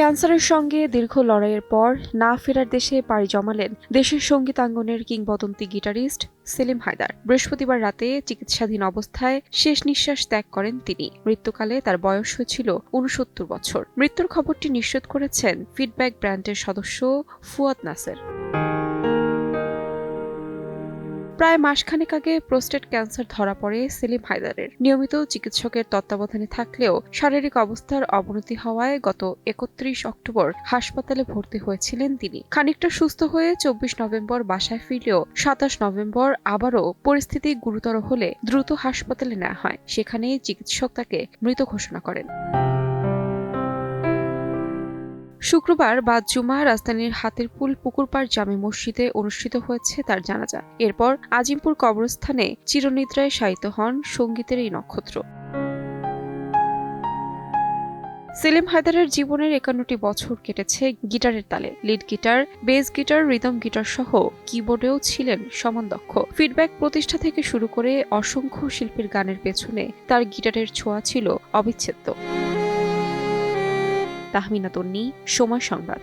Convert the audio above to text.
ক্যান্সারের সঙ্গে দীর্ঘ লড়াইয়ের পর না ফেরার দেশে পাড়ি জমালেন দেশের সঙ্গীতাঙ্গনের কিংবদন্তি গিটারিস্ট সেলিম হায়দার। বৃহস্পতিবার রাতে চিকিৎসাধীন অবস্থায় শেষ নিঃশ্বাস ত্যাগ করেন তিনি। মৃত্যুকালে তার বয়স হয়েছিল উনসত্তর বছর। মৃত্যুর খবরটি নিশ্চিত করেছেন ফিডব্যাক ব্র্যান্ডের সদস্য ফুয়াদ নাসের। প্রায় মাসখানেক আগে প্রোস্টেট ক্যান্সার ধরা পড়ে সেলিম হায়দারের। নিয়মিত চিকিৎসকের তত্ত্বাবধানে থাকলেও শারীরিক অবস্থার অবনতি হওয়ায় গত একত্রিশ অক্টোবর হাসপাতালে ভর্তি হয়েছিলেন তিনি। খানিকটা সুস্থ হয়ে চব্বিশ নভেম্বর বাসায় ফিরলেও সাতাশ নভেম্বর আবারও পরিস্থিতি গুরুতর হলে দ্রুত হাসপাতালে নেওয়া হয়। সেখানেই চিকিৎসক তাকে মৃত ঘোষণা করেন। শুক্রবার বাদ জুমা রাজধানীর হাতিরপুল পুকুরপাড় জামে মসজিদে অনুষ্ঠিত হয়েছে তার জানাজা। এরপর আজিমপুর কবরস্থানে চিরনিদ্রায় শায়িত হন সঙ্গীতের এই নক্ষত্র। সেলিম হায়দারের জীবনের একান্নটি বছর কেটেছে গিটারের তালে। Lead guitar, bass guitar, rhythm guitar সহ কিবোর্ডেও ছিলেন সমান দক্ষ ফিডব্যাক প্রতিষ্ঠা থেকে শুরু করে অসংখ্য শিল্পীর গানের পেছনে তার গিটারের ছোঁয়া ছিল অবিচ্ছেদ্য। তাহমিনা তন্নি সময় সংবাদ।